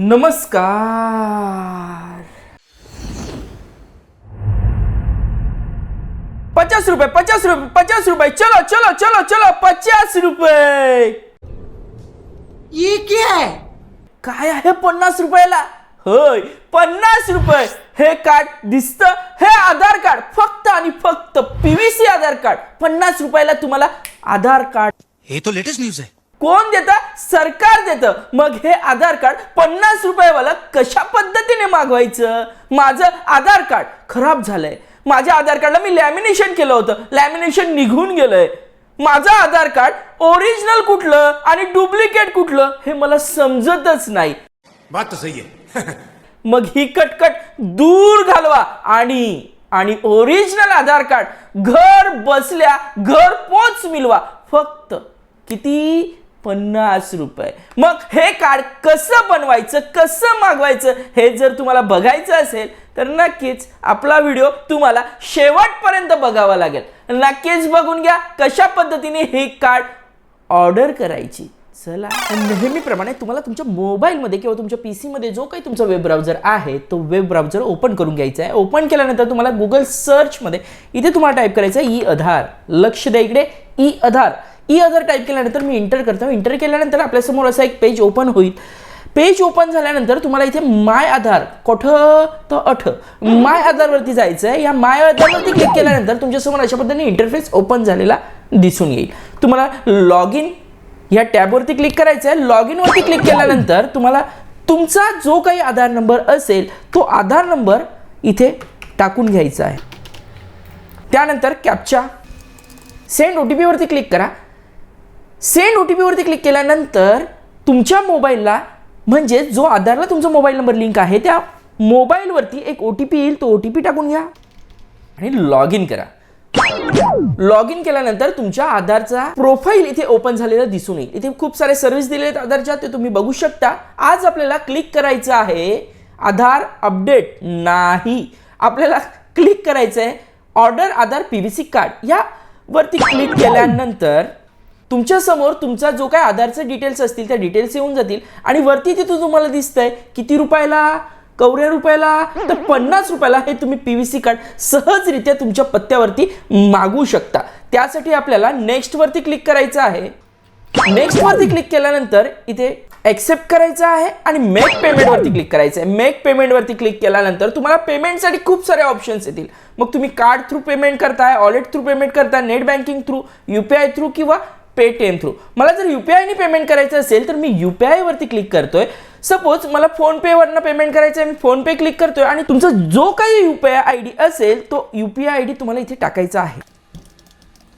नमस्कार. पचास रुपये पचास रुपये पचास रुपये. चलो चलो चलो चलो पचास रुपये. ये क्या है? काय आहे पन्नास रुपयाला? होय पन्नास रुपये. हे कार्ड दिसत हे आधार कार्ड. फक्त आणि फक्त पीव्हीसी आधार कार्ड. पन्नास रुपयाला तुम्हाला आधार कार्ड. हे तो लेटेस्ट न्यूज है कोण देतं? सरकार देतं. मग हे आधार कार्ड पन्नास रुपयावाला कशा पद्धतीने मागवायचं? माझं आधार कार्ड खराब झालंय. माझ्या आधार कार्डला मी लॅमिनेशन केलं होतं. लॅमिनेशन निघून गेलंय. माझं आधार कार्ड ओरिजिनल कुठलं आणि डुप्लिकेट कुठलं हे मला समजतच नाही. बात तो सही है मग ही कटकट दूर घालवा आणि आणि ओरिजिनल आधार कार्ड घर बसल्या घर पोच मिळवा फक्त किती? पन्नास रुपये. मग हे कार्ड कसं बनवायचं कसं मागवायचं हे जर तुम्हाला बघायचं असेल तर नक्कीच आपला व्हिडिओ तुम्हाला शेवटपर्यंत बघावा लागेल. नक्कीच बघून घ्या कशा पद्धतीने हे कार्ड ऑर्डर करायची. चला. नेहमीप्रमाणे तुम्हाला तुमच्या मोबाईलमध्ये किंवा तुमच्या पी सीमध्ये जो काही तुमचा वेब ब्राउझर आहे तो वेब ब्राउझर ओपन करून घ्यायचा आहे. ओपन केल्यानंतर तुम्हाला गुगल सर्चमध्ये इथे तुम्हाला टाईप करायचं आहे ई आधार. लक्ष द्या इकडे. E Aadhaar. E Aadhaar type केल्यानंतर मी इंटर करतो. इंटर केल्यानंतर आपल्यासमोर असा एक पेज ओपन होईल. पेज ओपन झाल्यानंतर तुम्हाला इथे माय आधार कोठं तर अठ माय आधारवरती जायचं आहे या माय आधारवरती क्लिक केल्यानंतर तुमच्यासमोर अशा पद्धतीने इंटरफेस ओपन झालेला दिसून येईल. तुम्हाला लॉग इन या टॅबवरती क्लिक करायचं आहे लॉग इनवरती क्लिक केल्यानंतर तुम्हाला तुमचा जो काही आधार नंबर असेल तो आधार नंबर इथे टाकून घ्यायचा आहे. त्यानंतर कॅपचा सेंड ओ टी पीवरती क्लिक करा. सेंड ओ टी पीवरती क्लिक केल्यानंतर तुमच्या मोबाईलला म्हणजे जो आधारला तुमचा मोबाईल नंबर लिंक आहे त्या मोबाईलवरती एक ओ टी पी येईल तो ओ टी पी टाकून घ्या आणि लॉग इन करा. लॉग इन केल्यानंतर तुमच्या आधारचा प्रोफाईल इथे ओपन झालेला दिसून येईल. इथे खूप सारे सर्व्हिस दिले आहेत आधारच्या ते तुम्ही बघू शकता. आज आपल्याला क्लिक करायचं आहे आधार अपडेट नाही. आपल्याला क्लिक करायचं आहे order Aadhaar P V C card या वरती क्लिक केल्यानंतर तुमच्यासमोर तुमचा जो काय आधारचे डिटेल्स असतील त्या डिटेल्स येऊन जातील. आणि वरती तिथं तुम्हाला दिसतंय किती रुपयाला? कवऱ्या रुपयाला? तर पन्नास रुपयाला हे तुम्ही पी व्ही सी कार्ड सहजरित्या तुमच्या पत्त्यावरती मागवू शकता. त्यासाठी आपल्याला नेक्स्ट वरती क्लिक करायचं आहे. नेक्स्ट वरती क्लिक केल्यानंतर इथे एक्सेप्ट करायचं आहे आणि मेक पेमेंट वरती क्लिक करायचं आहे. मेक पेमेंटवरती क्लिक केल्यानंतर तुम्हाला पेमेंटसाठी खूप सारे ऑप्शन्स येतील. मग तुम्ही कार्ड थ्रू पेमेंट करताय ऑलेट थ्रू पेमेंट करताय net banking through U P I through किंवा पेटीएम थ्रू मला जर यू पी आयने पेमेंट करायचं असेल तर मी यू पी आयवरती क्लिक करतोय. सपोज मला फोनपेवरनं पेमेंट करायचं आहे मी फोनपे क्लिक करतोय आणि तुमचा जो काही U P I I D असेल तो U P I I D तुम्हाला इथे टाकायचा आहे.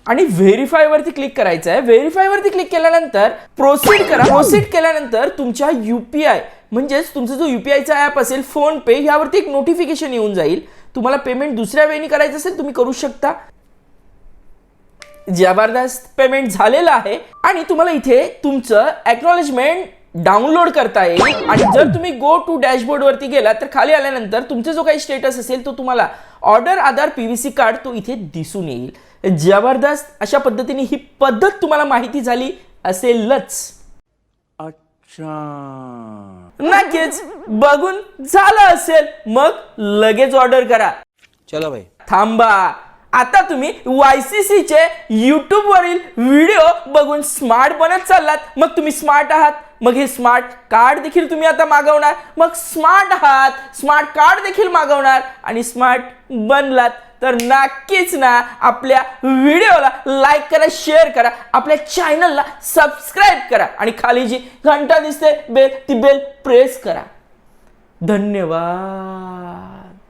आणि व्हेरीफाय वरती क्लिक करायचं आहे व्हेरीफायवरती क्लिक केल्यानंतर प्रोसीड करा. प्रोसीड केल्यानंतर तुमच्या युपीआय म्हणजेच तुमचा जो युपीआयचा ऍप असेल फोन पे यावरती एक नोटिफिकेशन येऊन जाईल. तुम्हाला पेमेंट दुसऱ्या वेळी करायचं असेल तुम्ही करू शकता. जबरदस्त पेमेंट झालेलं आहे आणि तुम्हाला इथे तुमचं एक्नॉलेजमेंट डाउनलोड करता येईल. आणि जर तुम्ही गो टू डॅशबोर्ड वरती गेला तर खाली आल्यानंतर तुमचा जो काही स्टेटस असेल तो तुम्हाला ऑर्डर आधार पीव्हीसी कार्ड तो इथे दिसून येईल. जबरदस्त अशा पद्धतीने ही पद्धत तुम्हाला माहिती झाली असेलच. नक्कीच बघून झालं असेल. मग लगेच ऑर्डर करा. चलो भाई थांबा. आता तुम्ही वाय सी सीचे यूट्यूबवरील व्हिडिओ बघून स्मार्ट बनत चाललात. मग तुम्ही स्मार्ट आहात. मग हे स्मार्ट कार्ड देखील तुम्ही आता मागवणार. मग स्मार्ट आहात. स्मार्ट कार्ड देखील मागवणार. आणि स्मार्ट बनलात. तर नक्कीच ना आपल्या व्हिडिओला लाईक करा शेअर करा. आपल्या चॅनलला सबस्क्राईब करा. आणि खाली जी घंटा दिसते बेल ती बेल प्रेस करा. धन्यवाद.